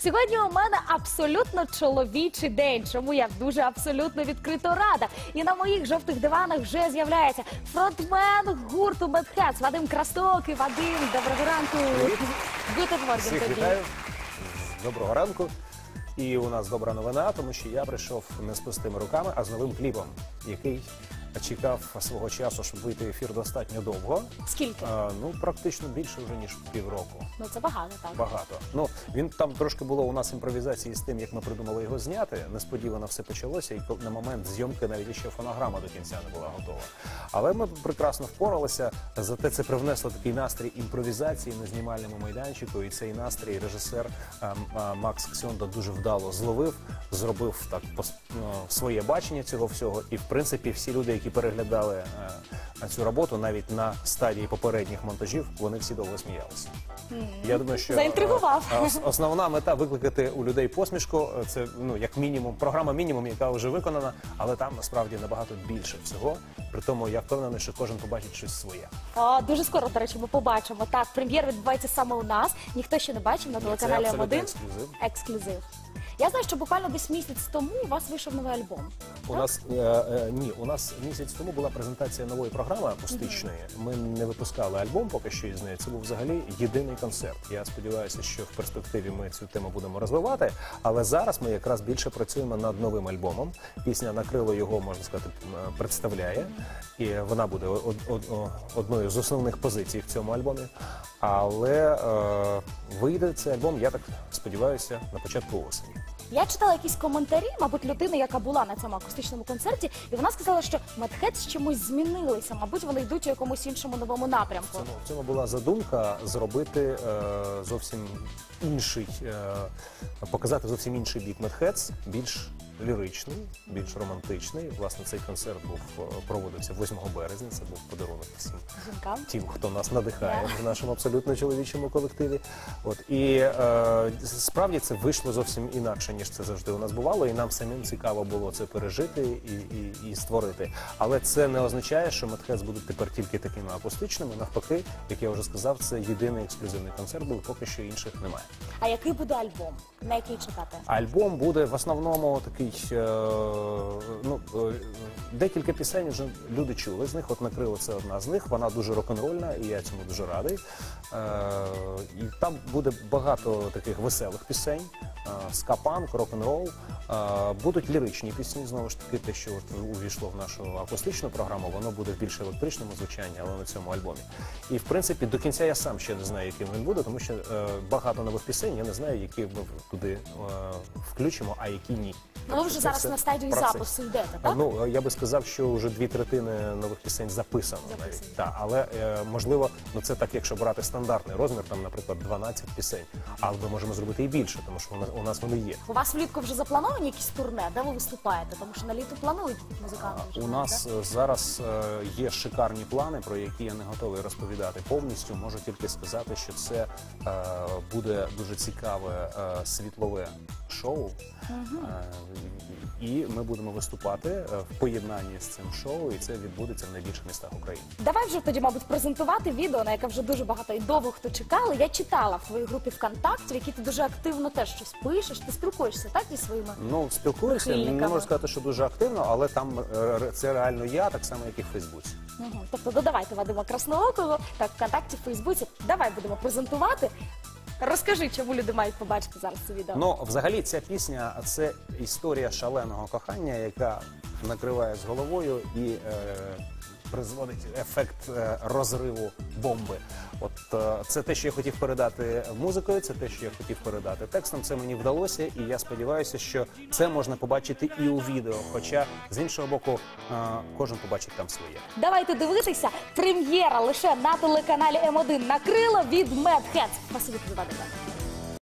Сьогодні у мене абсолютно чоловічий день, чому я дуже абсолютно відкрито рада. І на моїх жовтих диванах вже з'являється фронтмен гурту Медхец Вадим Красоки. Вадим, доброго ранку. Гутен морген Всіх тобі. вітаю. Доброго ранку. І у нас добра новина, тому що я прийшов не з пустими руками, а з новим кліпом, який чекав свого часу, щоб вийти в ефір достатньо довго. Скільки? А, ну, практично більше вже ніж півроку. Ну це багато, так. Багато. Ну він там трошки було у нас імпровізації з тим, як ми придумали його зняти. Несподівано все почалося, і на момент зйомки навіть ще фонограма до кінця не була готова. Але ми прекрасно впоралися. Зате це привнесло такий настрій імпровізації на знімальному майданчику. І цей настрій режисер ем, а, Макс Ксьонда дуже вдало зловив, зробив так пос- ну, своє бачення цього всього. І в принципі, всі люди, які переглядали е, цю роботу, навіть на стадії попередніх монтажів, вони всі довго сміялися. Я думаю, що Заінтригував. е, основна мета викликати у людей посмішку. е, Це ну як мінімум, програма мінімум, яка вже виконана, але там насправді набагато більше всього. При тому я впевнений, що кожен побачить щось своє. А, дуже скоро, до речі, ми побачимо. Так, прем'єр відбувається саме у нас. Ніхто ще не бачив на телеканалі абсолютно М1. ексклюзив. Ексклюзив. Я знаю, що буквально десь місяць тому у вас вийшов новий альбом. У нас е, е, ні, у нас місяць тому була презентація нової програми акустичної. Ми не випускали альбом поки що із неї. Це був взагалі єдиний концерт. Я сподіваюся, що в перспективі ми цю тему будемо розвивати. Але зараз ми якраз більше працюємо над новим альбомом. Пісня накрило його, можна сказати, представляє, і вона буде од- од- о- одною з основних позицій в цьому альбомі. Але е, вийде цей альбом, я так сподіваюся, на початку осені. Я читала якісь коментарі, мабуть, людини, яка була на цьому акустичному концерті, і вона сказала, що Медхедс чомусь змінилися. Мабуть, вони йдуть у якомусь іншому новому напрямку. цьому, в цьому була задумка зробити е, зовсім інший, е, показати зовсім інший бік Медхец, більш ліричний, більш романтичний. Власне, цей концерт був е, проводився 8 березня. Це був подарунок всім Жінкам. тим, хто нас надихає в нашому абсолютно чоловічому колективі. От і е, справді це вийшло зовсім інакше, ніж це завжди у нас бувало, і нам самим цікаво було це пережити і, і, і створити. Але це не означає, що Медхец будуть тепер тільки такими акустичними. Навпаки, як я вже сказав, це єдиний ексклюзивний концерт, бо поки що інших немає. А який буде альбом? На який чекати? Альбом буде в основному такий, е, ну е, декілька пісень вже люди чули з них. От накрило це одна з них. Вона дуже рок-н-рольна, і я цьому дуже радий. Е, і там буде багато таких веселих пісень, е, ска-панк, рок-н-рол. Е, будуть ліричні пісні, знову ж таки, те, що увійшло в нашу акустичну програму, воно буде в більш електричному звучанні, але на цьому альбомі. І в принципі до кінця я сам ще не знаю, яким він буде, тому що е, багато нових пісень. Я не знаю, які ми туди е, включимо, а які ні. Ну ви вже зараз на стадії процес. запису йдете, так? Ну я би сказав, що вже дві третини нових пісень записано Записано. навіть. Так, але е, можливо, ну це так, якщо брати стандартний розмір, там, наприклад, 12 пісень. Але ми можемо зробити і більше, тому що у нас, у нас вони є. Вас влітку вже заплановані якісь турне, де ви виступаєте? Тому що на літо планують музиканти вже. У нас е, зараз е, є шикарні плани, про які я не готовий розповідати повністю. Можу тільки сказати, що це е, буде дуже цікаве е, світлове шоу. Е, і ми будемо виступати е, в поєднанні з цим шоу, і це відбудеться в найбільших містах України. Давай вже тоді, мабуть, презентувати відео, на яке вже дуже багато і довго хто чекали. Я читала в твоїй групі ВКонтакті, в якій ти дуже активно теж щось пишеш. Ти спілкуєшся так зі своїми. Ну, спілкуюся, не можу сказати, що дуже активно, але там е, це реально я, так само, як і в Фейсбуці. Мгм. Тобто додавайте Вадима Красноокого так ВКонтакті, в Фейсбуці. Давай будемо презентувати. Розкажи, чому люди мають побачити зараз це відео. Ну, взагалі, ця пісня це історія шаленого кохання, яка накриває з головою і е, призводить ефект е, розриву бомби. От е, це те, що я хотів передати музикою, це те, що я хотів передати текстом. Це мені вдалося, і я сподіваюся, що це можна побачити і у відео. Хоча з іншого боку, е, кожен побачить там своє. Давайте дивитися. Прем'єра лише на телеканалі М1 накрила від Медхедс. Спасибі тобі, Вадиме.